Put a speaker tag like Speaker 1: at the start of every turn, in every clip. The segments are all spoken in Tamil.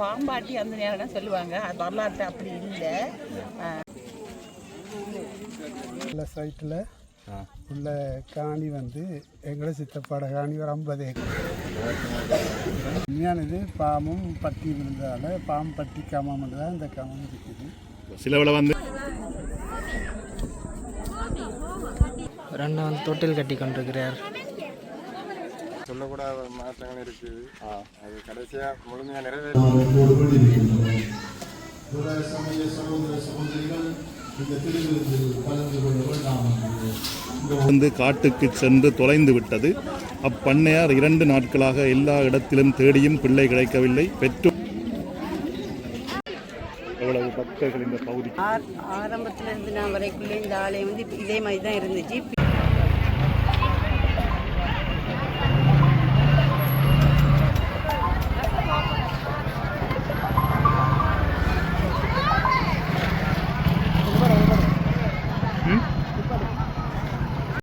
Speaker 1: பாம்பாட்டி அந்த நேரம் சொல்லுவாங்க. அது வரலாற்று அப்படி இல்லை.
Speaker 2: உள்ள சைட்டில் உள்ள காணி வந்து எங்களை சித்தப்பாட காணி ஒரு ஐம்பது ஏக்கர். உண்மையானது பாம்பும் பட்டியும் இருந்ததால் பாம்பு பட்டி காமம் தான் இந்த காமம் இருக்குது.
Speaker 3: சிலவில் வந்து
Speaker 4: ஒரு அண்ணன் வந்து தொட்டில் கட்டி கொண்டிருக்கிறார்.
Speaker 5: சொல்லக்கூடாத மாற்றங்கள் இருக்குது. அது கடைசியாக முழுமையாக நிறைவேற்ற
Speaker 3: வந்து காட்டுக்கு சென்று தொலைந்து விட்டது. அப்பண்ணையார் இரண்டு நாட்களாக எல்லா இடத்திலும் தேடியும் பிள்ளை கிடைக்கவில்லை. பெற்று எவ்வளவு பக்தர்கள் இந்த பகுதி
Speaker 6: ஆரம்பத்துல இருந்து நான் வரைக்குள்ள இந்த ஆலயம் வந்து இதே மாதிரி தான் இருந்துச்சு.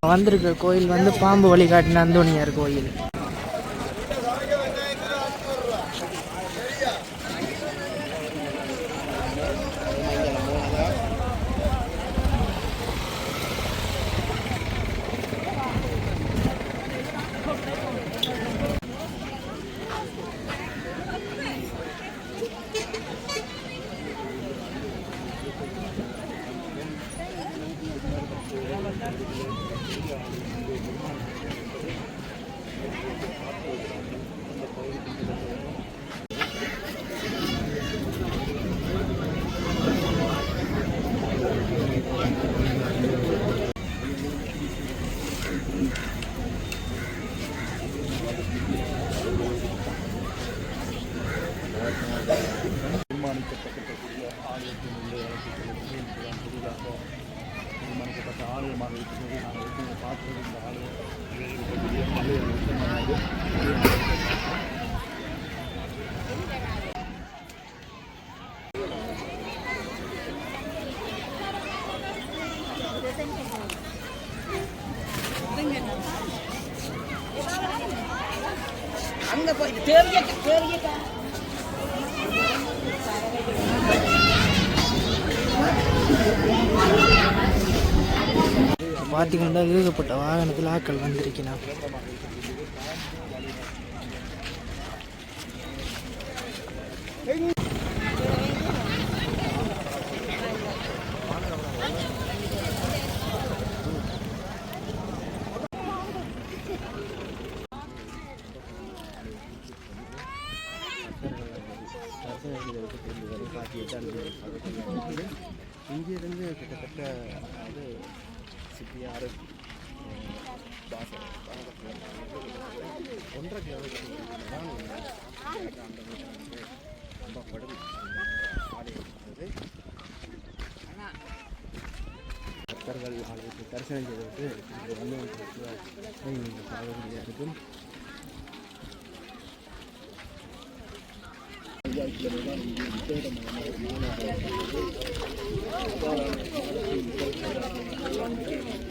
Speaker 4: வந்திருக்க கோயில் வந்து பாம்பு வழிகாட்டின அந்தோணியார் கோயில்
Speaker 3: தீர்மானிக்கப்பட்டிருக்கக்கூடிய ஆலயத்தின் உள்ளே அழைக்கப்பட்ட புதிதாக தீர்மானிக்கப்பட்ட ஆலயமாக இருக்கிறது நாங்கள் ஏற்கனவே பார்த்தது இந்த ஆலயம் இங்கே இருக்கக்கூடிய ஆலய விருத்தமானது
Speaker 1: அங்கே போய் தேவைய தேவைய
Speaker 4: பார்த்தீங்கன்னா ஏகப்பட்ட வாகனத்தில் ஆக்கள் வந்திருக்கிறான்
Speaker 5: இங்கிருந்து கிட்டத்தட்ட அது சிப்பியாறு ஒன்றரை கிலோமீட்டர் ரொம்ப நம்பப்படும் ஆலயம் பக்தர்கள் ஆலயத்தை தரிசனம் செய்வதற்கு இங்கே வந்து இந்த பகுதியாக இருக்கும்
Speaker 3: அதாவது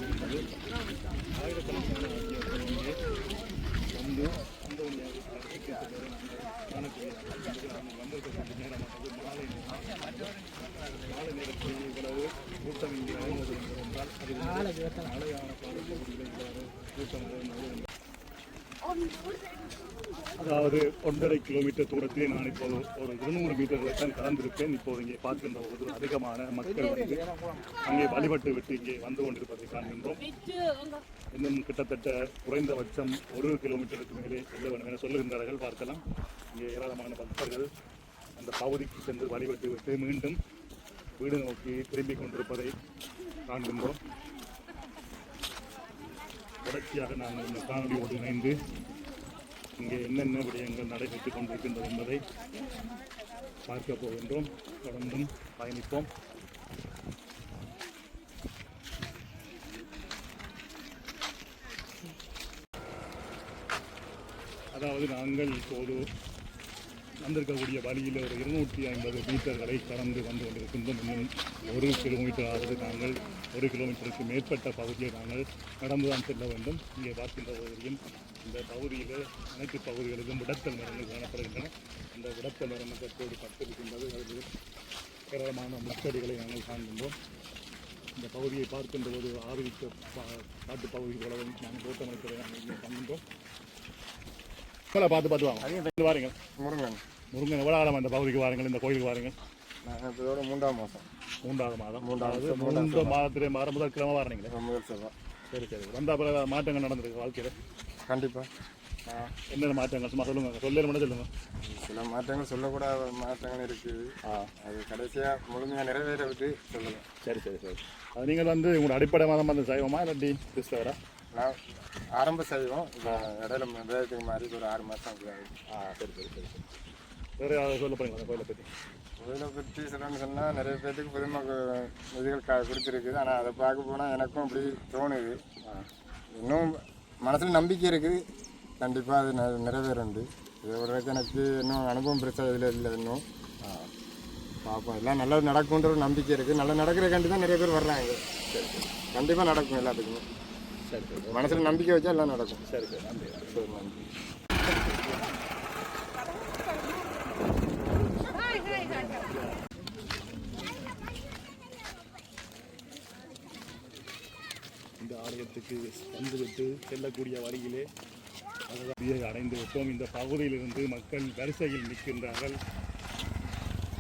Speaker 3: ஒன்றரை கிலோமீட்டர் தூரத்திலே நான் இப்போது ஒரு இருநூறு மீட்டர்களை தான் கடந்திருப்பேன் இப்போது இங்கே பார்க்கின்ற ஒரு அதிகமான மக்கள் வந்து அங்கே வழிபட்டு விட்டு இங்கே வந்து கொண்டிருப்பதை காண்கின்றோம். இன்னும் கிட்டத்தட்ட குறைந்தபட்சம் ஒரு கிலோமீட்டருக்கு மேலே செல்ல வேண்டும் என சொல்லுகின்றார்கள். பார்க்கலாம். இங்கே ஏராளமான பக்தர்கள் அந்த பகுதிக்கு சென்று வழிபட்டு விட்டு மீண்டும் வீடு நோக்கி திரும்பிக் கொண்டிருப்பதை காண்கின்றோம். தொடர்ச்சியாக நாங்கள் இந்த காணொலியோடு இணைந்து இங்கே என்னென்ன விடயங்கள் நடைபெற்றுக் கொண்டிருக்கின்றது என்பதை பார்க்க போகின்றோம். தொடர்ந்தும் பயணிப்போம். அதாவது நாங்கள் இப்போது வந்திருக்கக்கூடிய வழியில் ஒரு இருநூற்றி ஐம்பது மீட்டர்களை கடந்து வந்து கொண்டிருக்கின்றோம். இன்னும் ஒரு கிலோமீட்டர் ஆவது நாங்கள் ஒரு கிலோமீட்டருக்கு மேற்பட்ட பகுதியை நாங்கள் நடந்து தான் செல்ல வேண்டும். இங்கே பார்க்கின்ற பகுதியும் இந்த பகுதியில் அனைத்து பகுதிகளிலும் விடத்தல் மரங்கள் காணப்படுகின்றன. இந்த விடத்தல் மரங்களோடு பட்டிருக்கின்றது. அதில் ஏராளமான முச்சடிகளை நாங்கள் காண்கின்றோம். இந்த பகுதியை பார்க்கின்ற போது ஆதரிக்க காட்டு பகுதி போலவும் நாங்கள் தோட்டமைப்பதை நாங்கள் இங்கே காண்கின்றோம். மக்களை பார்த்து பார்த்து வாங்க. வாருங்கள்
Speaker 7: முருங்கன்
Speaker 3: முருங்கன் எவ்வளோ காலம் அந்த பகுதிக்கு வாருங்கள் இந்த கோயிலுக்கு வாருங்கள்.
Speaker 7: இதோட மூன்றாம் மாதம்.
Speaker 3: மூன்றாவது மாதம்.
Speaker 7: மூன்றாவது,
Speaker 3: மூன்று மாதத்திலே மாற முதல் கிழமை வாரீங்களே
Speaker 7: முதல் செவ்வாய்.
Speaker 3: சரி சரி. வந்த பிறகு மாற்றங்கள் நடந்திருக்கு வாழ்க்கையில்.
Speaker 7: கண்டிப்பாக
Speaker 3: என்னென்ன மாற்றங்கள்? சும்மா சொல்லுங்க. சொல்லல மட்டும் சொல்லுங்க.
Speaker 7: சில மாற்றங்கள் சொல்லக்கூடாத மாற்றங்கள் இருக்குது அது கடைசியாக முழுமையாக நிறைவேற விட்டு சொல்லலாம்.
Speaker 3: சரி சரி சரி. அது நீங்கள் வந்து உங்களோட அடிப்படை மதம் வந்து சைவமா இல்லாட்டி கிறிஸ்தவரா?
Speaker 7: நான் ஆரம்ப செய்வோம் இப்போ இடையில வேதத்துக்கு மாறி ஒரு ஆறு மாதம்
Speaker 3: ஆ சரி சரி சரி சரி. வேறு சொல்ல போறீங்களா அந்த கோயிலை பற்றி
Speaker 7: கோயிலை பற்றி சொல்லணும்னு சொன்னால் நிறைய பேர்த்துக்கு பொதுமக்கள் இதுகள் க கொடுத்துருக்குது ஆனால் அதை பார்க்க போனால் எனக்கும் அப்படி தோணுது. இன்னும் மனசில் நம்பிக்கை இருக்குது. கண்டிப்பாக அது நெ- நிறைவேறுண்டு இது ஒரு எனக்கு இன்னும் அனுபவம் பெருசாக இதில் இல்லை இன்னும். பார்ப்போம் எல்லாம் நல்லது நடக்கும்ன்ற ஒரு நம்பிக்கை இருக்குது நல்லா நடக்கிறக்காண்டி தான் நிறைய பேர் வர்றாங்க. கண்டிப்பாக நடக்கும் எல்லாத்துக்குமே. மனசில் நம்பிக்கை வச்சா எல்லாம் நடக்கும்.
Speaker 3: சரி சரி நன்றி
Speaker 7: சரி நன்றி
Speaker 3: இந்த ஆலயத்துக்கு வந்துவிட்டு செல்லக்கூடிய வழியிலே அதாவது அடைந்து விட்டோம். இந்த பகுதியிலிருந்து மக்கள் வரிசையில் நிற்கின்றார்கள்.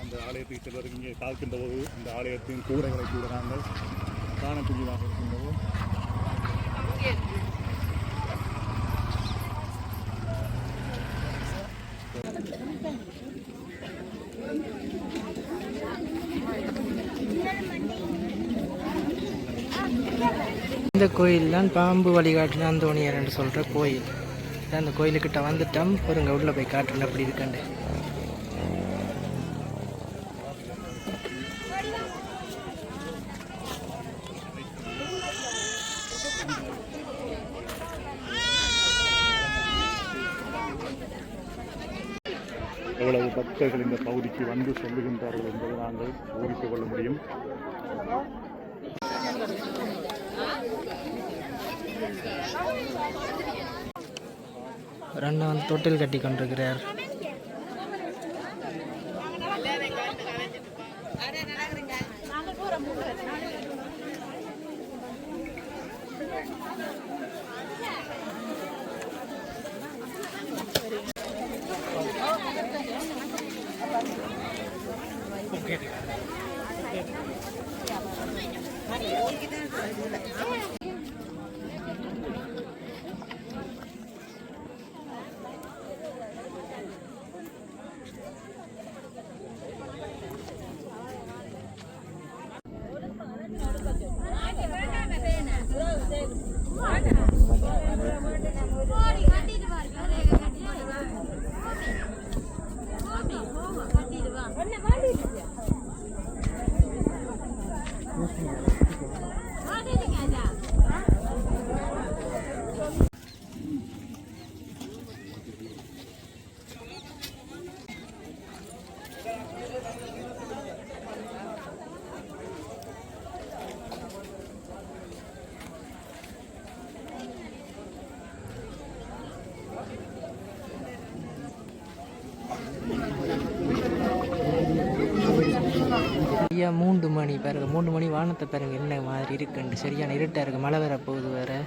Speaker 3: அந்த ஆலயத்துக்கு செல்வதற்கு இங்கே பார்க்கின்ற போது இந்த ஆலயத்தின் கூரைகளை கூட நாங்கள் காணக்கூடியதாக இருக்கின்றது
Speaker 4: இந்த கோயில் தான் பாம்பு வழிகாட்டின அந்தோணியர் என்று சொல்கிற கோயில் அந்த கோயிலுக்கிட்ட வந்துட்டோம். ஒருங்க உள்ள போய் காட்டுறேன் அப்படி இருக்கண்டு.
Speaker 3: எவ்வளவு பக்தர்கள் இந்த பகுதிக்கு வந்து சொல்லுகின்றார்கள் என்பதை நாங்கள் ஊகித்துக் கொள்ள முடியும்.
Speaker 4: ஒரு வந்து தொட்டில் கட்டி கொண்டிருக்கிறார் சரியாக மூன்று மணி பாருங்கள் மூன்று மணி வானத்தை பாருங்க என்ன மாதிரி இருக்குன்ட்டு. சரியான இருட்டாக இருக்கு மழை வர போகுது வேறு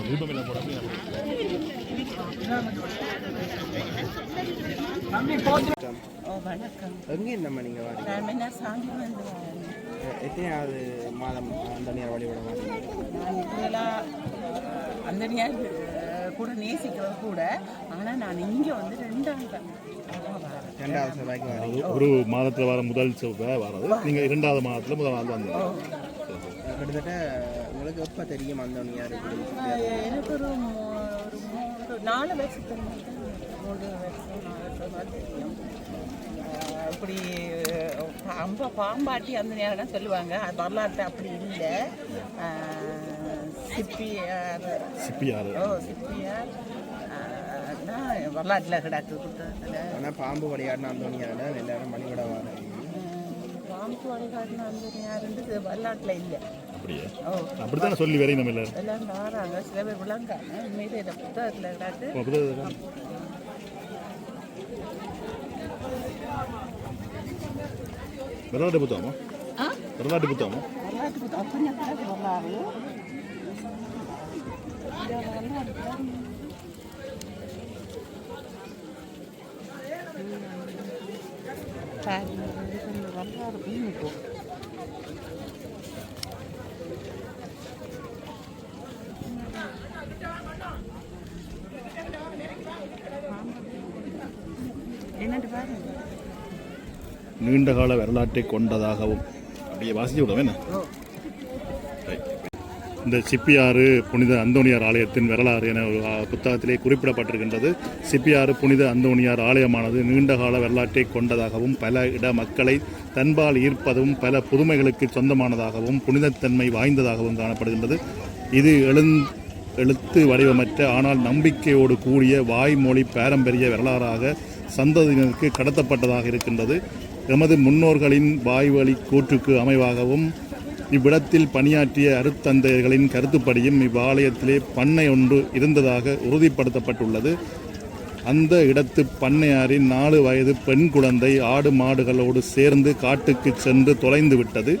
Speaker 3: தீபம் எல்லாம் போடாமல்
Speaker 1: ஓ வணக்கம்
Speaker 5: எங்கே நம்ம நீங்கள் வாங்க
Speaker 1: நான் என்ன சாமி வந்து வரேன்.
Speaker 5: எத்தனையாவது மாதம் அந்தனியார் வழிபட மாட்டீங்க
Speaker 1: நான் இப்போலாம் அந்தனியார் கூட நேசிக்கிறது கூட. ஆனால் நான் இங்கே வந்து ரெண்டாம்
Speaker 5: ரெண்டாவது செவ்வாய்க்கு வரீங்க
Speaker 3: ஒரு மாதத்தில் வர முதல் செவ்வாய் வர்றது நீங்கள் இரண்டாவது மாதத்தில் முதல் நாள் வந்து
Speaker 5: கிட்டத்தட்ட உங்களுக்கு எப்போ தெரியும் அந்தோனியார் இப்படி
Speaker 1: எனக்கு ஒரு நாலு தான் தெரியும். இப்படி பாம்பா பாம்பாட்டி அந்த நேரம் சொல்லுவாங்க. அது வரலாற்று அப்படி இல்லை. சிப்பியார்.
Speaker 3: சிப்பியார்.
Speaker 1: ஓ சிப்பியார். வரலாற்றில் கிடக்கு புத்தகத்தில்
Speaker 5: ஆனால் பாம்பு விளையாடின அந்தோனியார் எல்லாரும் வழிபட வராங்க.
Speaker 1: பாம்பு வழிகாட்டின அந்த நேரம் வரலாற்றில் இல்லை.
Speaker 3: அப்படியே?
Speaker 1: ஓ.
Speaker 3: அப்படித்தானே சொல்லி வரையும் நம்ம எல்லாரும்?
Speaker 1: எல்லாம் வராங்க. சில பேர் விளங்காங்க உண்மையிலே புத்தகத்தில் கிடக்கு
Speaker 3: வரலாற்று புத்தகமா? வரலாற்று புத்தகமா?
Speaker 1: வரலாற்று புத்தகம் அப்படியே கிடக்கு வரலாறு இந்த வரலாறு தான். பாருங்க,
Speaker 3: நீண்ட கால வரலாற்றை கொண்டதாகவும் அப்படியே வாசிச்சு விடுவேன் என்ன? இந்த சிப்பியாறு புனித அந்தோணியார் ஆலயத்தின் வரலாறு என ஒரு புத்தகத்திலே குறிப்பிடப்பட்டிருக்கின்றது. சிப்பியாறு புனித அந்தோணியார் ஆலயமானது நீண்டகால வரலாற்றை கொண்டதாகவும் பல இட மக்களை தன்பால் ஈர்ப்பதும் பல புதுமைகளுக்கு சொந்தமானதாகவும் புனிதத்தன்மை வாய்ந்ததாகவும் காணப்படுகின்றது. இது எழுந் எழுத்து வடிவமற்ற ஆனால் நம்பிக்கையோடு கூடிய வாய்மொழி பாரம்பரிய வரலாறாக சந்ததியினருக்கு கடத்தப்பட்டதாக இருக்கின்றது. எமது முன்னோர்களின் வாய்வழி கூற்றுக்கு அமைவாகவும் இவ்விடத்தில் பணியாற்றிய அருத்தந்தையர்களின் கருத்துப்படியும் இவ்வாலயத்திலே பண்ணை ஒன்று இருந்ததாக உறுதிப்படுத்தப்பட்டுள்ளது. அந்த இடத்து பண்ணையாரின் நாலு வயது பெண் குழந்தை ஆடு மாடுகளோடு சேர்ந்து காட்டுக்கு சென்று தொலைந்து விட்டது.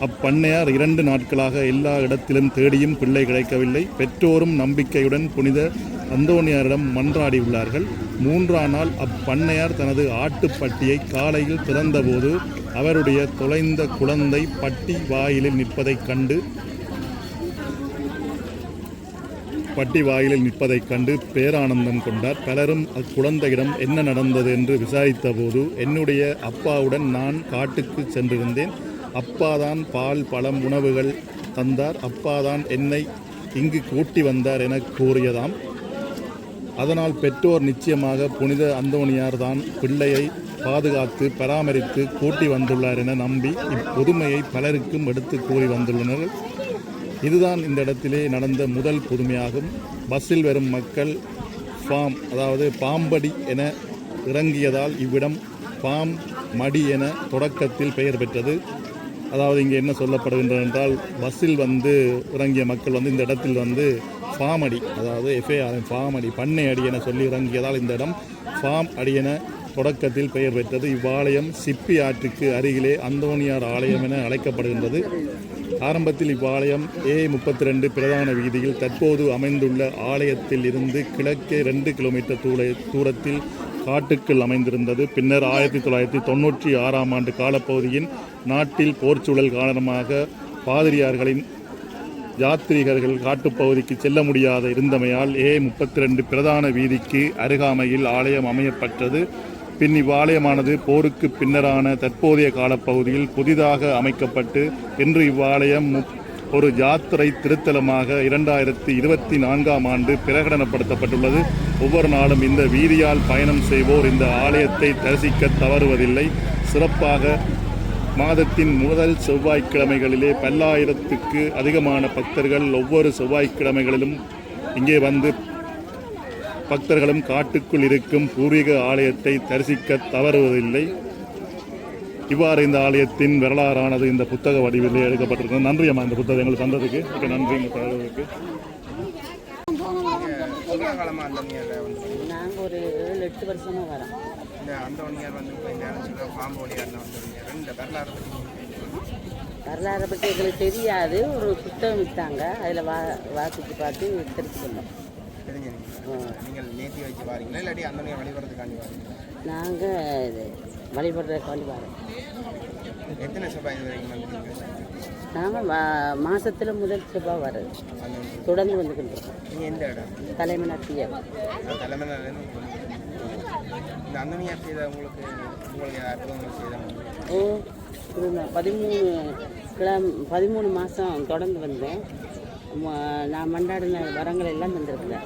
Speaker 3: அப்பண்ணையார் இரண்டு நாட்களாக எல்லா இடத்திலும் தேடியும் பிள்ளை கிடைக்கவில்லை. பெற்றோரும் நம்பிக்கையுடன் புனித அந்தோணியாரிடம் மன்றாடியுள்ளார்கள். மூன்றாம் நாள் அப்பண்ணையார் தனது ஆட்டுப்பட்டியை காலையில் திறந்தபோது அவருடைய தொலைந்த குழந்தை பட்டி வாயிலில் நிற்பதைக் கண்டு பட்டி வாயிலில் நிற்பதைக் கண்டு பேரானந்தம் கொண்டார். பலரும் அக்குழந்தையிடம் என்ன நடந்தது என்று விசாரித்தபோது என்னுடைய அப்பாவுடன் நான் காட்டுக்கு சென்றிருந்தேன். அப்பாதான் பால் பழம் உணவுகள் தந்தார். அப்பாதான் என்னை இங்கு கூட்டி வந்தார் என கூறியதாம். அதனால் பெற்றோர் நிச்சயமாக புனித அந்தோணியார் தான் பிள்ளையை பாதுகாத்து பராமரித்து கூட்டி வந்துள்ளார் என நம்பி இப்புதுமையை பலருக்கும் எடுத்து கூறி வந்துள்ளனர். இதுதான் இந்த இடத்திலே நடந்த முதல் புதுமையாகும். பஸ்ஸில் வரும் மக்கள் பாம் அதாவது பாம்படி என இறங்கியதால் இவ்விடம் பாம் மடி என தொடக்கத்தில் பெயர் பெற்றது. அதாவது இங்கே என்ன சொல்லப்படுகின்றது என்றால் பஸ்ஸில் வந்து இறங்கிய மக்கள் வந்து இந்த இடத்தில் வந்து ஃபார்ம் அடி அதாவது எஃப்ஏஆர் ஃபார்ம் அடி பண்ணை அடி என சொல்லி இறங்கியதால் இந்த இடம் ஃபார்ம் அடி என தொடக்கத்தில் பெயர் பெற்றது. இவ்வாலயம் சிப்பி ஆற்றுக்கு அருகிலே அந்தோனியார் ஆலயம் என அழைக்கப்படுகின்றது. ஆரம்பத்தில் இவ்வாலயம் ஏ முப்பத்தி ரெண்டு பிரதான வீதியில் தற்போது அமைந்துள்ள ஆலயத்தில் இருந்து கிழக்கே ரெண்டு கிலோமீட்டர் தூளை தூரத்தில் காட்டுக்குள் அமைந்திருந்தது. பின்னர் ஆயிரத்தி தொள்ளாயிரத்தி தொன்னூற்றி ஆறாம் ஆண்டு காலப்பகுதியின் நாட்டில் போர்ச்சூழல் காரணமாக பாதிரியார்களின் யாத்ரீகர்கள் காட்டுப்பகுதிக்கு செல்ல முடியாத இருந்தமையால் ஏ முப்பத்தி ரெண்டு பிரதான வீதிக்கு அருகாமையில் ஆலயம் அமையப்பட்டது. பின் இவ்வாலயமானது போருக்கு பின்னரான தற்போதைய காலப்பகுதியில் புதிதாக அமைக்கப்பட்டு இன்று இவ்வாலயம் ஒரு யாத்திரை திருத்தலமாக இரண்டாயிரத்தி இருபத்தி நான்காம் ஆண்டு பிரகடனப்படுத்தப்பட்டுள்ளது. ஒவ்வொரு நாளும் இந்த வீதியால் பயணம் செய்வோர் இந்த ஆலயத்தை தரிசிக்க தவறுவதில்லை. சிறப்பாக மாதத்தின் முதல் செவ்வாய்க்கிழமைகளிலே பல்லாயிரத்துக்கு அதிகமான பக்தர்கள் ஒவ்வொரு செவ்வாய்க்கிழமைகளிலும் இங்கே வந்து பக்தர்களும் காட்டுக்குள் இருக்கும் பூர்வீக ஆலயத்தை தரிசிக்க தவறுவதில்லை. இவ்வாறு இந்த ஆலயத்தின் வரலாறானது இந்த புத்தக வடிவிலே எழுதப்பட்டிருக்கிறது நன்றி அம்மா இந்த புத்தகம் எங்களுக்கு தந்ததுக்கு. மிக்க நன்றி இந்த தகவலுக்கு.
Speaker 6: நாங்கள் ஒரு ஏழு எட்டு வருஷமாக வரோம்.
Speaker 5: இந்த அந்தோனியார் வந்து வரலாறு பற்றி.
Speaker 6: வரலாறை எங்களுக்கு தெரியாது. ஒரு புத்தகம் விற்றாங்க அதில் வா வாசித்து பார்த்து தெரிஞ்சுக்கணும்
Speaker 5: தெரிஞ்சு நீங்கள் நேர்த்தி வச்சு வாரீங்களா? இல்லாட்டி அந்தோனியார் வழிபடுறதுக்காண்டி வாரீங்களா?
Speaker 6: நாங்கள் இது வழிபடுறதுக்காண்டி வரோம்.
Speaker 5: எத்தனை செவ்வாய் இது வரைக்கும் வந்துருக்கீங்க
Speaker 6: நாங்கள் மா மாதத்தில் முதல் செவ்வாய் வர்றது. தொடர்ந்து வந்துக்கிட்டு
Speaker 5: நீங்கள் எந்த இடம்?
Speaker 6: தலைமனாட்டியர்
Speaker 5: தலைமையிலேருந்து இந்த அந்தோனியார் செய்த உங்களுக்கு உங்களுக்கு அற்புதங்கள் செய்தாங்க
Speaker 6: ஓ இருந்தா பதிமூணு கிளம் பதிமூணு மாதம் தொடர்ந்து வந்தேன் நான் மண்டாடின வரங்களை எல்லாம் தந்திருக்கிறேன்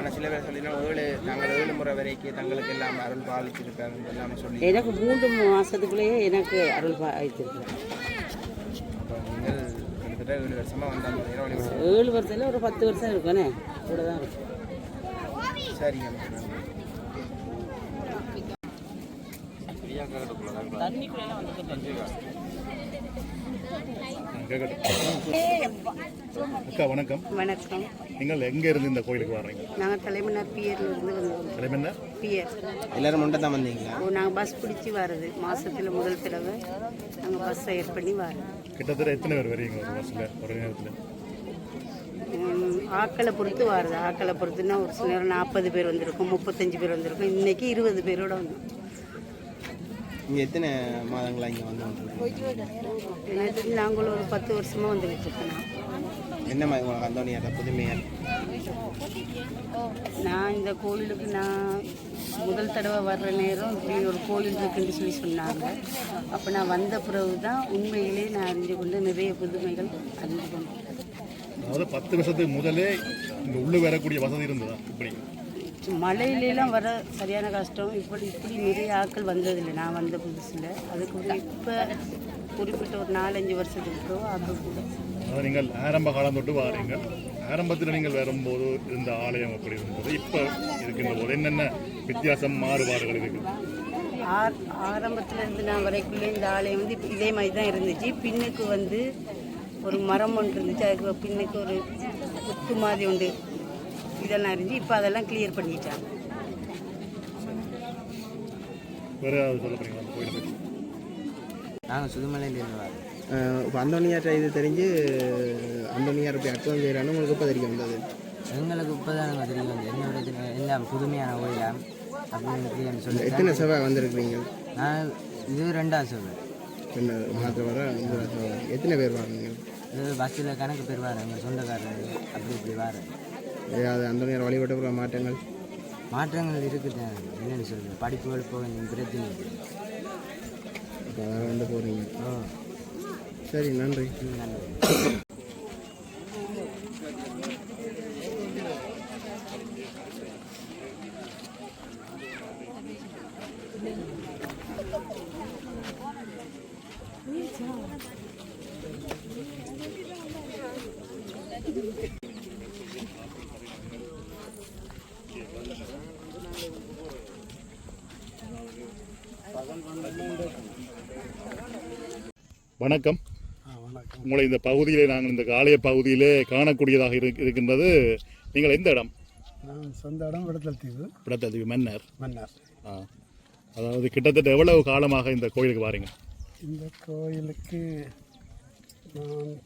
Speaker 5: ஆனால் சில பேர் சொல்லினா ஏழு நாங்கள் ஏழு முறை வரைக்கும் தங்களுக்கு எல்லாம் அருள் பாலிச்சிருக்காங்க எல்லாமே சொல்லி.
Speaker 6: எனக்கு மூன்று மாதத்துக்குள்ளேயே எனக்கு அருள் பாய்ச்சிருக்கிறேன்
Speaker 5: அப்போ நீங்கள் கிட்டத்தட்ட ஏழு வருஷமாக வந்தாங்க
Speaker 6: ஏழு வருஷத்தில் ஒரு பத்து வருஷம் இருக்குண்ணே கூட தான் இருக்கும்
Speaker 5: சரிங்க நன்றி
Speaker 1: தண்ணிக்குள்ளெல்லாம் வந்து
Speaker 3: அக்கா வணக்கம்.
Speaker 8: வணக்கம்.
Speaker 3: நீங்கள் எங்க இருந்து இந்த கோயிலுக்கு வர்றீங்க?
Speaker 8: நாங்கள் தலைமன்னார் பியர்ல இருந்து வந்தோம்.
Speaker 3: தலைமை என்ன
Speaker 8: பியர்.
Speaker 5: எல்லாரும் முண்டை தான் வந்தீங்களா?
Speaker 8: ஓ நாங்கள் பஸ் பிடிச்சி வர்றது. மாசத்துல முதல் தடவை நாங்கள் பஸ் ஹயர் பண்ணி வரோம்
Speaker 3: கிட்டத்தட்ட எத்தனை பேர் வரீங்க ஒரு பஸ்ல ஒரு நேரத்தில்.
Speaker 8: ஆக்களை பொறுத்து வருது ஆக்களை பொறுத்துன்னா ஒரு சில நேரம் நாற்பது பேர் வந்திருக்கும் முப்பத்தஞ்சு பேர் வந்திருக்கும். இன்னைக்கு இருபது பேரோட வந்தோம்.
Speaker 5: இங்கே எத்தனை மாதங்களா இங்கே வந்து
Speaker 8: நாங்களும் ஒரு பத்து வருஷமா வந்துகிட்டு இருக்கோம்.
Speaker 5: என்ன மாதிரி உங்களுக்கு அந்தோனியாட்ட புதுமையாக
Speaker 8: நான் இந்த கோயிலுக்கு நான் முதல் தடவை வர்ற நேரம் இப்படி ஒரு கோயில் இருக்குன்னு சொல்லி சொன்னாங்க. அப்போ நான் வந்த பிறகு தான் உண்மையிலே நான் அறிஞ்சு கொண்டு நிறைய புதுமைகள் அறிஞ்சு கொண்டேன்.
Speaker 3: அதாவது பத்து வருஷத்துக்கு முதலே இங்க உள்ள வரக்கூடிய வசதி இருந்ததா? இப்படி.
Speaker 8: மழையிலலாம் வர சரியான கஷ்டம். இப்படி இப்படி நிறைய ஆட்கள் வந்ததில்லை. நான் வந்த புதுசில். அதுக்கு இப்போ குறிப்பிட்ட ஒரு நாலஞ்சு வருஷத்துக்கு ஆட்கள் கூட.
Speaker 3: நீங்கள் ஆரம்ப காலம் தொட்டு வாரீங்க. ஆரம்பத்தில் நீங்கள் வரும்போது இருந்த ஆலயம் எப்படி இருந்தது? இப்போ இருக்கின்ற போது என்னென்ன வித்தியாசம் மாறுபாடுகள் இருக்குது
Speaker 8: ஆர் ஆரம்பத்துல இருந்து நான் வரைக்குள்ளே இந்த ஆலயம் வந்து இதே மாதிரி தான் இருந்துச்சு. பின்னுக்கு வந்து ஒரு மரம் ஒன்று இருந்துச்சு. அதுக்கு பின்னுக்கு ஒரு குத்து மாதிரி உண்டு. இதெல்லாம் இருந்துச்சு இப்போ அதெல்லாம் கிளியர் பண்ணிட்டாங்க.
Speaker 5: நாங்கள் சுதுமலையிலேருந்து வரோம். இப்போ அந்தோனியாட்ட இது தெரிஞ்சு அந்தோனியார் போய் அற்புதம் செய்கிறான்னு உங்களுக்கு இப்போ தெரிய வந்தது?
Speaker 4: எங்களுக்கு இப்போ தான் தெரியும். வந்து என்னோட எல்லாம் புதுமையான கோயிலாம் அப்படின்னு சொல்லி
Speaker 5: எத்தனை செவ்வாய் வந்திருக்கிறீங்க?
Speaker 4: நான் இது ரெண்டாவது சொல்வேன்
Speaker 5: என்ன மாதம் வர செவ்வாய். எத்தனை பேர் வாங்க
Speaker 4: இது பஸ்ஸில் கணக்கு பேர் வாரு எங்கள் சொந்தக்காரர் அப்படி இப்படி வாரு
Speaker 5: ஏதாவது அந்தோனியார் வழிபட்ட மாற்றங்கள்?
Speaker 4: மாற்றங்கள் இருக்குது. என்னென்னு சொல்லுங்கள் படிப்புகள் போக பிரச்சனை.
Speaker 5: இப்போ வந்து போகிறீங்க சரி நன்றி.
Speaker 4: நல்லது
Speaker 3: வணக்கம். உங்களை இந்த பகுதியிலே நாங்கள் இந்த ஆலய பகுதியிலே காணக்கூடியதாக இருக்கு- இருக்கின்றது. நீங்கள் எந்த இடம்?
Speaker 2: சொந்த இடம் விடுதல் தீவு.
Speaker 3: விடத்தது மன்னர்.
Speaker 2: மன்னார்.
Speaker 3: ஆ. அதாவது கிட்டத்தட்ட எவ்வளவு காலமாக இந்த கோயிலுக்கு வாரீங்க?
Speaker 2: இந்த கோயிலுக்கு நான்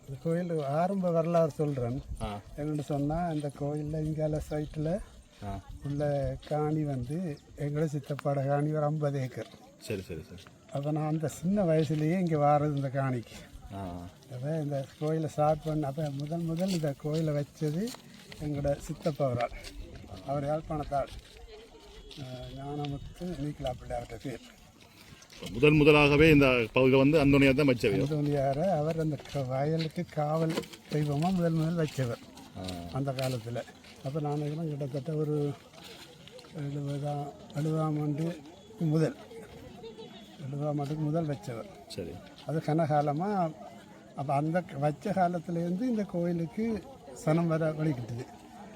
Speaker 2: இந்த கோயில் ஆரம்ப வரலாறு சொல்கிறேன்
Speaker 3: ஆ.
Speaker 2: என்னென்னு சொன்னால் இந்த கோயிலில் இங்கால சைட்டில் உள்ள காணி வந்து எங்களோட சித்தப்பாட காணி ஒரு ஐம்பது ஏக்கர்.
Speaker 3: சரி சரி சரி.
Speaker 2: அப்போ நான் அந்த சின்ன வயசுலேயே இங்கே வாரது இந்த காணிக்கு. அப்போ இந்த கோயிலை ஸ்டார்ட் பண்ண அப்போ முதல் முதல் இந்த கோயிலை வச்சது எங்களோட சித்தப்பா அவரால். அவர் யாழ்ப்பாணத்தாள் ஞானமுத்து நீக்கலா பிள்ளையார்கிட்ட பேர்.
Speaker 3: முதல் முதலாகவே இந்த பகுதியில் வந்து அந்தோனியார் தான் வச்சது
Speaker 2: அந்தோனியாரை அவர் அந்த வயலுக்கு காவல் தெய்வமாக முதல் முதல் வச்சவர். அந்த காலத்தில். அப்போ நான் கிட்டத்தட்ட ஒரு எழுபதாம் எழுபதாம் ஆண்டு முதல். எழுபதாம் ஆண்டுக்கு முதல் வச்சவர்
Speaker 3: சரி.
Speaker 2: அது கனகாலமாக அப்போ அந்த வச்ச காலத்துலேருந்து இந்த கோயிலுக்கு சனம் வர வழிகிட்டுது.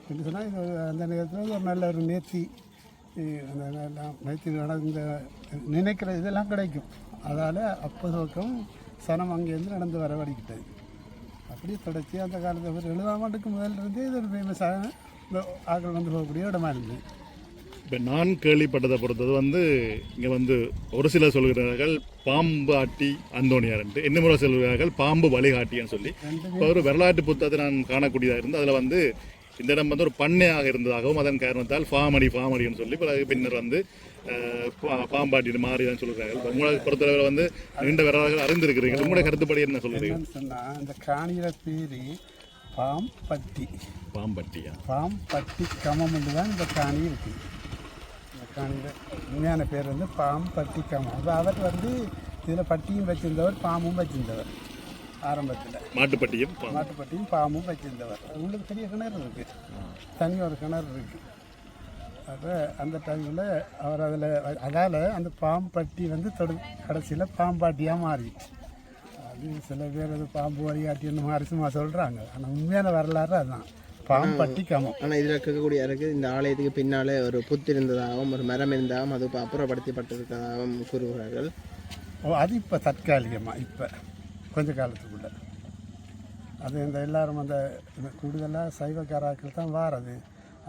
Speaker 2: எப்படி சொன்னால் இது அந்த நேரத்தில் ஒரு நல்ல ஒரு நேர்த்தி அந்த நேர்த்தி இந்த நினைக்கிற இதெல்லாம் கிடைக்கும். அதால் அப்போ துவக்கம் சனம் அங்கேருந்து நடந்து வர வழிகிட்டது. அப்படியே தொடர்ச்சி அந்த காலத்தில் ஒரு எழுபதாம் ஆண்டுக்கு முதல்ல இருந்தே இது ஒரு ஃபேமஸாக இந்த ஆக்கள் வந்து போகக்கூடிய இடமா இருந்தது.
Speaker 3: இப்போ நான் கேள்விப்பட்டதை பொறுத்தது வந்து இங்கே வந்து ஒரு சிலர் சொல்கிறார்கள் பாம்பு ஆட்டி அந்தோணியார்ன்ட்டு இன்னும் முறை சொல்கிறார்கள் பாம்பு வழிகாட்டின்னு சொல்லி. இப்போ ஒரு வரலாற்று புத்தகத்தை நான் காணக்கூடியதாக இருந்து அதில் வந்து இந்த இடம் வந்து ஒரு பண்ணையாக இருந்ததாகவும் அதன் காரணத்தால் ஃபாமடி ஃபாமடின்னு சொல்லி பிறகு பின்னர் வந்து அஹ், பா- பாம்பாட்டின்னு மாறிதான் சொல்கிறார்கள். உங்களை பொறுத்தளவில் வந்து நீண்ட வரலாறுகள் அறிந்திருக்கிறீங்க உங்களுடைய கருத்துப்படி என்ன
Speaker 2: சொன்னால் இந்த காணியில பேர் பாம்பட்டி
Speaker 3: பாம்பட்டியா?
Speaker 2: பாம்பட்டி கமம் தான் இந்த காணி இருக்குது காணியில் உண்மையான பேர் வந்து பாம்பட்டி கமம் அப்போ அவர் வந்து இதில் பட்டியும் வச்சிருந்தவர் பாம்பும் வச்சிருந்தவர். ஆரம்பத்தில்.
Speaker 3: மாட்டுப்பட்டியும்
Speaker 2: மாட்டுப்பட்டியும் பாம்பும் வச்சிருந்தவர். உள்ளுக்கு பெரிய கிணறு இருக்கு. தனி ஒரு கிணறு இருக்கு. அப்போ அந்த டைமில் அவர் அதில் அதால் அந்த பாம்பட்டி வந்து தொடு கடைசியில் பாம்பாட்டியாக மாறிடுச்சு. அது சில பேர் அது பாம்பு வழிகாட்டின்னு மாறி சும்மா சொல்கிறாங்க ஆனால் உண்மையான வரலாறு அதுதான் பாம்பட்டி கமம்
Speaker 5: ஆனால் இதில் இருக்கக்கூடிய இருக்குது இந்த ஆலயத்துக்கு பின்னாலே ஒரு புத்து இருந்ததாகவும் ஒரு மரம் இருந்ததாகவும் அது இப்போ அப்புறப்படுத்தப்பட்டிருக்கதாகவும் கூறுகிறார்கள்.
Speaker 2: ஓ அது இப்போ தற்காலிகமாக இப்போ கொஞ்ச காலத்துக்குள்ள. அது இந்த எல்லாரும் அந்த கூடுதலாக சைவக்காராக்கள் தான் வாரது.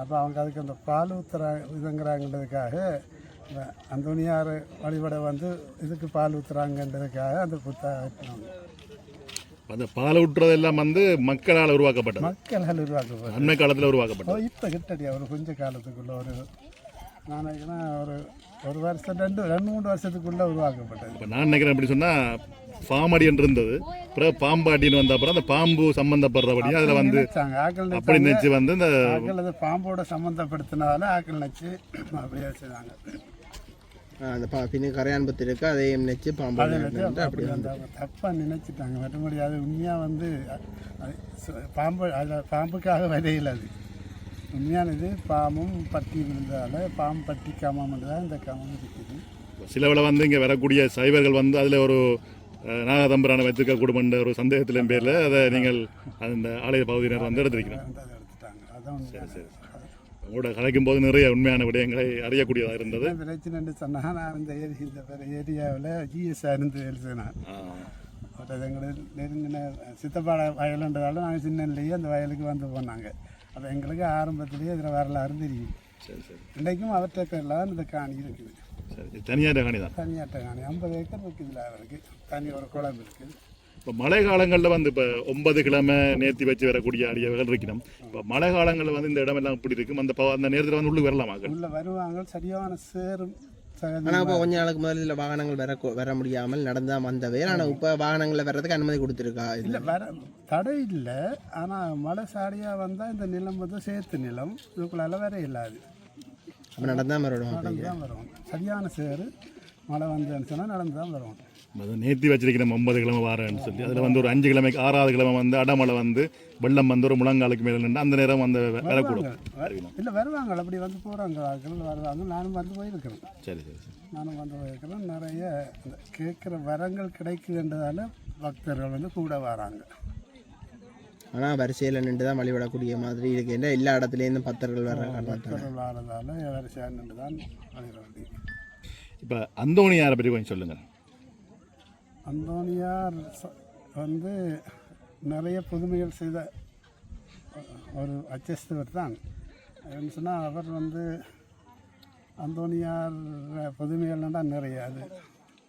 Speaker 2: அப்போ அவங்க அதுக்கு அந்த பால் ஊத்துறா இதுங்கிறாங்கன்றதுக்காக இந்த அந்தோனியார் வழிபட வந்து இதுக்கு பால் ஊத்துறாங்கன்றதுக்காக அந்த புத்தகம்
Speaker 3: அந்த பால் ஊற்றுறதெல்லாம் வந்து மக்களால் உருவாக்கப்பட்டது.
Speaker 2: மக்களால் உருவாக்கப்படும்
Speaker 3: அண்மை காலத்தில் உருவாக்கப்பட்டது.
Speaker 2: இப்போ கிட்டடியா ஒரு கொஞ்ச காலத்துக்குள்ள ஒரு நான் நினைக்கிறேன் ஒரு ஒரு வருஷம் ரெண்டு ரெண்டு மூணு வருஷத்துக்குள்ளே உருவாக்கப்பட்டது.
Speaker 3: இப்போ நான் நினைக்கிறேன் எப்படி சொன்னால் பாம்படி என்று இருந்தது. அப்புறம் பாம்பாட்டின்னு வந்த அப்புறம் அந்த பாம்பு சம்பந்தப்படுறபடியும் அதில் வந்து அப்படி நினைச்சு வந்து இந்த
Speaker 2: ஆக்கள் அது பாம்போட சம்மந்தப்படுத்தினால ஆக்கள் நச்சு அப்படியே வச்சுதாங்க
Speaker 5: ஆஹ் அந்த பா பின்னு கரையான் புத்து இருக்கு அதையும் நினைச்சு பாம்பு அப்படி
Speaker 2: அவங்க தப்பாக நினைச்சிட்டாங்க. மற்றபடி அது உண்மையாக வந்து பாம்பு அதில் பாம்புக்காக வரையில் அது. உண்மையானது பாம்பும் பட்டி விழுந்ததால் பாம்பு பட்டி காமம் தான் இந்த காமம் இருக்குது.
Speaker 3: சிலவில் வந்து இங்கே வரக்கூடிய சைவர்கள் வந்து அதில் ஒரு நாகதம்பரான வைத்திருக்க குடும்பன்ற ஒரு சந்தேகத்தின் பேரில் அதை நீங்கள் அந்த ஆலய பகுதியினர் வந்து எடுத்திருக்கிறோம்
Speaker 2: வந்து அதை எடுத்துட்டாங்க. அதான் உண்மையான
Speaker 3: உங்களோட கலைக்கும் போது நிறைய உண்மையான விடயங்களை அறியக்கூடியதாக இருந்தது.
Speaker 2: என்ன பிரச்சனைன்னு சொன்னால் நான் இந்த ஏரி இந்த ஏரியாவில் ஜிஎஸ்ஆர் இருந்து எழுதினேன். எங்களுக்கு நெருங்கின சித்தப்பாட வயலுன்றதால நாங்கள் சின்னன்லேயே அந்த வயலுக்கு வந்து போனாங்க. அப்போ எங்களுக்கு ஆரம்பத்திலேயே இதில் வரலாறு தெரியும்.
Speaker 3: சரி சரி.
Speaker 2: இன்றைக்கும் அவற்றை பேரில் தான் இந்த காணி இருக்குது.
Speaker 3: சரி தனியார் காணி தான்.
Speaker 2: தனியாட்ட காணி. ஐம்பது ஏக்கர் இருக்குதுல அவருக்கு. தனி ஒரு குளம் இருக்குது.
Speaker 3: இப்போ மழை காலங்களில் வந்து இப்போ ஒன்பது கிழமை நேர்த்தி வச்சு வரக்கூடிய அடியவர்கள் இருக்கணும் இப்போ மழை காலங்களில் வந்து இந்த இடமெல்லாம் இப்படி இருக்கும். அந்த அந்த நேரத்தில் வந்து உள்ளுக்கு வரலாமா
Speaker 2: உள்ள வருவாங்க. சரியான சேரும் சகதி
Speaker 5: ஆனால் இப்போ கொஞ்ச நாளுக்கு முதல்ல இதில் வாகனங்கள் வர வர முடியாமல் நடந்தா வந்தவே ஆனால் இப்போ வாகனங்களில் வர்றதுக்கு அனுமதி கொடுத்துருக்கா
Speaker 2: இல்லை
Speaker 5: இல்லை
Speaker 2: வர தடை இல்லை. ஆனால் மழை சாடியாக வந்தால் இந்த நிலம் வந்து சேத்து நிலம். இதுக்குள்ளால வர இல்லாது.
Speaker 5: அப்போ நடந்தா மறுபடியும்
Speaker 2: நடந்து தான் வரும். சரியான சேரு மழை வந்துன்னு சொன்னால் நடந்து தான் வரும்.
Speaker 3: அது நேர்த்தி வச்சிருக்கிறோம் ஒன்பது கிழமை வாரேன்னு சொல்லி. அதில் வந்து ஒரு அஞ்சு கிழமைக்கு ஆறாவது கிழமை வந்து அடமழை வந்து வெள்ளம் வந்து ஒரு முழங்காலுக்கு மேலே நின்று அந்த நேரம் அந்த வரக்கூடும்
Speaker 2: இல்லை வருவாங்க. அப்படி வந்து போகிறாங்க வருவாங்க நானும் வந்து போயிருக்கிறேன்.
Speaker 3: சரி சரி சரி.
Speaker 2: நானும் வந்து போயிருக்கிறேன். நிறைய கேட்குற வரங்கள் கிடைக்குதுன்றதால பக்தர்கள் வந்து கூட வராங்க.
Speaker 5: ஆனால் வரிசையில் நின்று தான் வழிபடக்கூடிய மாதிரி இருக்கு. ஏன்னா எல்லா இடத்துலேருந்தும் பக்தர்கள் வர
Speaker 2: பக்தர்கள் வரதால வரிசையாக நின்று தான் வழிபட
Speaker 3: இப்போ அந்தோணியாரை பற்றி கொஞ்சம் சொல்லுங்கள்
Speaker 2: அந்தோனியார் ச- வந்து நிறைய புதுமைகள் செய்த ஒரு அச்சஸ்தவர் தான். சொன்னால் அவர் வந்து அந்தோனியார் தான் நிறைய அது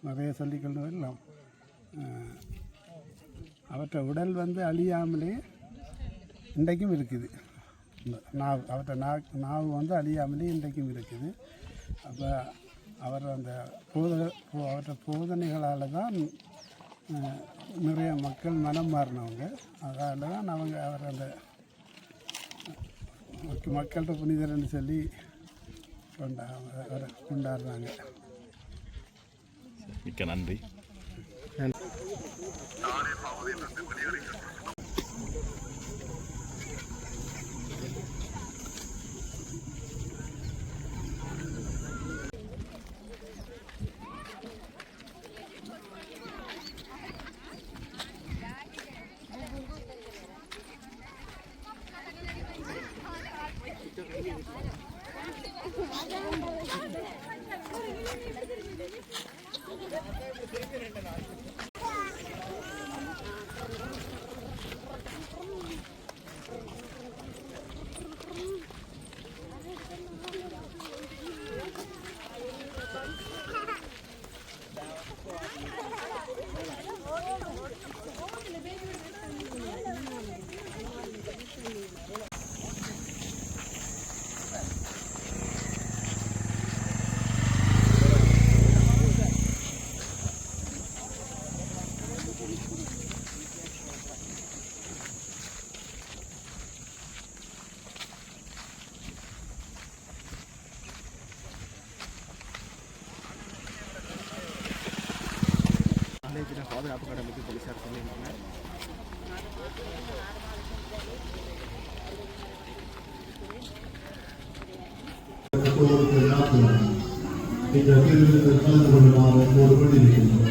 Speaker 2: நிறைய சொல்லிக்கொண்டு வரலாம். அவற்றை உடல் வந்து அழியாமலே இன்றைக்கும் இருக்குது. நாவ் அவற்றை நா நாவு வந்து அழியாமலே இன்றைக்கும் இருக்குது. அப்போ அவர் அந்த போத அவற்றை போதனைகளால் தான் நிறைய மக்கள் மனம் மாறினவங்க. அதால் தான் அவங்க அவர் அந்த மக்க- மக்கள்கிட்ட புனிதர்னு சொல்லி கொண்டா அவரை கொண்டாடுறாங்க.
Speaker 3: மிக்க நன்றி.
Speaker 9: ഈ പ്രക്രിയയിൽ നിർത്തലെന്നുകൊണ്ടാണ്
Speaker 3: ഓർമ്മിച്ചിരിക്കുന്നത്